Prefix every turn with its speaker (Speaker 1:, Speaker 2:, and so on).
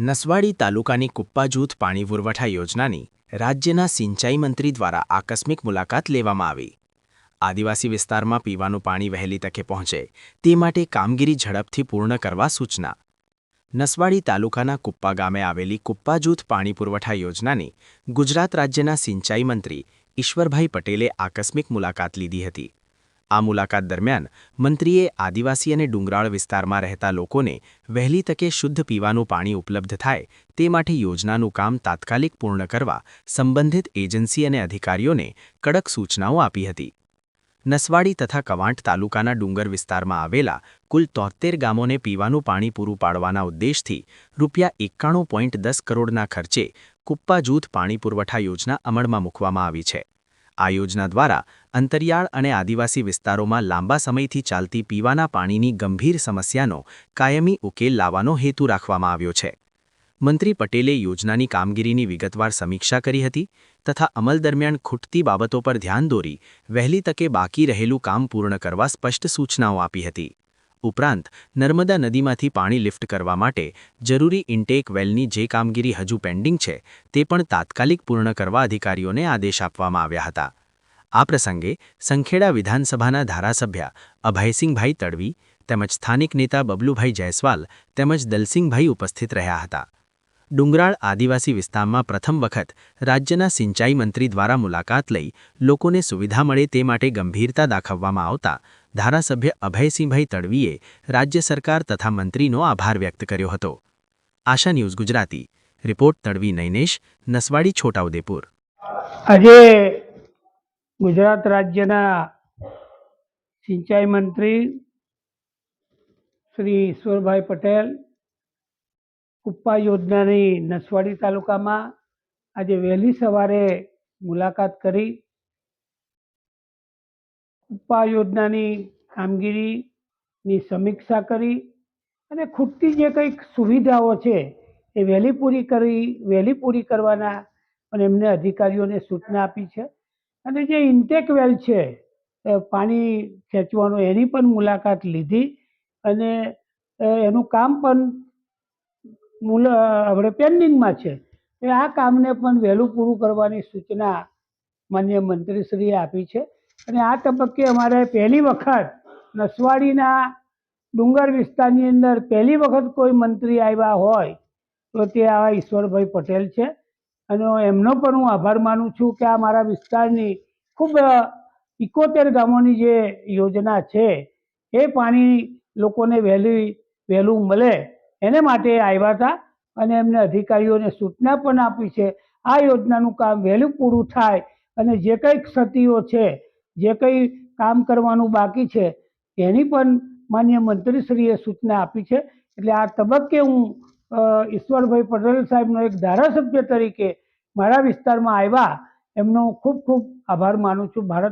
Speaker 1: નસવાડી તાલુકાની કુપ્પા જૂથ પાણી પુરવઠા યોજનાની રાજ્યના સિંચાઈ મંત્રી દ્વારા આકસ્મિક મુલાકાત લેવામાં આવી. આદિવાસી વિસ્તારમાં પીવાનું પાણી વહેલી તકે પહોંચે તે માટે કામગીરી ઝડપથી પૂર્ણ કરવા સૂચના. નસવાડી તાલુકાના કુપ્પા ગામે આવેલી કુપ્પા જૂથ પાણી પુરવઠા યોજનાની ગુજરાત રાજ્યના સિંચાઈ મંત્રી ઈશ્વરભાઈ પટેલે આકસ્મિક મુલાકાત લીધી હતી. આ મુલાકાત દરમિયાન મંત્રીએ આદિવાસી અને ડુંગરાળ વિસ્તારમાં રહેતા લોકોને વહેલી તકે શુદ્ધ પીવાનું પાણી ઉપલબ્ધ થાય તે માટે યોજનાનું કામ તાત્કાલિક પૂર્ણ કરવા સંબંધિત એજન્સી અને અધિકારીઓને કડક સૂચનાઓ આપી હતી. નસવાડી તથા કવાંટ તાલુકાના ડુંગર વિસ્તારમાં આવેલા કુલ તોતેર ગામોને પીવાનું પાણી પૂરું પાડવાના ઉદ્દેશથી રૂપિયા એકાણું પોઈન્ટ દસ કરોડના ખર્ચે કુપ્પા જૂથ પાણી પુરવઠા યોજના અમલમાં મૂકવામાં આવી છે. આ યોજના દ્વારા અંતરિયાળ અને આદિવાસી વિસ્તારોમાં લાંબા સમયથી ચાલતી પીવાના પાણીની ગંભીર સમસ્યાનો કાયમી ઉકેલ લાવવાનો હેતુ રાખવામાં આવ્યો છે. મંત્રી પટેલે યોજનાની કામગીરીની વિગતવાર સમીક્ષા કરી હતી તથા અમલ દરમિયાન ખૂટતી બાબતો પર ધ્યાન દોરી વહેલી તકે બાકી રહેલું કામ પૂર્ણ કરવા સ્પષ્ટ સૂચનાઓ આપી હતી. ઉપરાંત, નર્મદા નદીમાંથી પાણી લિફ્ટ કરવા માટે જરૂરી ઇન્ટેક વેલની જે કામગીરી હજુ પેન્ડિંગ છે, તે પણ તાત્કાલિક પૂર્ણ કરવા અધિકારીઓને આદેશ આપવામાં આવ્યા હતા. આ પ્રસંગે, સંખેડા વિધાનસભાના ધારાસભ્ય અભયસિંહભાઈ તડવી તેમજ સ્થાનિક નેતા બબલુભાઈ જયસ્વાલ તેમજ દલસિંહભાઈ ઉપસ્થિત રહ્યા હતા. ડુંગરાળ આદિવાસી વિસ્તારમાં પ્રથમ વખત રાજ્યના સિંચાઈ મંત્રી દ્વારા મુલાકાત લઈ લોકોને સુવિધા મળે તે માટે ગંભીરતા દાખવવામાં આવતા ધારાસભ્ય અભયસિંહભાઈ તડવીએ રાજ્ય સરકાર તથા મંત્રીનો આભાર વ્યક્ત કર્યો હતો. આશા ન્યૂઝ ગુજરાતી. રિપોર્ટ તડવી નૈનેશ, નસવાડી છોટાઉદેપુર.
Speaker 2: આજે ગુજરાત રાજ્યના સિંચાઈ મંત્રી શ્રી ઈશ્વરભાઈ પટેલ કુપ્પા યોજનાની નસવાડી તાલુકામાં આજે વહેલી સવારે મુલાકાત કરી. કુપ્પા યોજનાની કામગીરીની સમીક્ષા કરી અને ખૂટતી જે કંઈક સુવિધાઓ છે એ વહેલી પૂરી કરી, વહેલી પૂરી કરવાના અને એમને અધિકારીઓને સૂચના આપી છે. અને જે ઇન્ટેક વેલ છે પાણી ખેંચવાનો એની પણ મુલાકાત લીધી અને એનું કામ પણ મુલ આપણે પેન્ડિંગમાં છે. એ આ કામને પણ વહેલું પૂરું કરવાની સૂચના માન્ય મંત્રીશ્રીએ આપી છે. અને આ તબક્કે અમારે પહેલી વખત નસવાડીના ડુંગર વિસ્તારની અંદર પહેલી વખત કોઈ મંત્રી આવ્યા હોય તો તે આવા ઈશ્વરભાઈ પટેલ છે. અને એમનો પણ હું આભાર માનું છું કે આ મારા વિસ્તારની ખૂબ ઇકોતેર ગામોની જે યોજના છે, એ પાણી લોકોને વહેલી, વહેલું મળે એને માટે આવ્યા હતા અને એમને અધિકારીઓને સૂચના પણ આપી છે. આ યોજનાનું કામ વહેલું પૂરું થાય અને જે કંઈ ક્ષતિઓ છે, જે કંઈ કામ કરવાનું બાકી છે, એની પણ માન્ય મંત્રીશ્રીએ સૂચના આપી છે. એટલે આ તબક્કે હું ઈશ્વરભાઈ પટેલ સાહેબનો એક ધારાસભ્ય તરીકે મારા વિસ્તારમાં આવ્યા, એમનો ખૂબ ખૂબ આભાર માનું છું. ભારત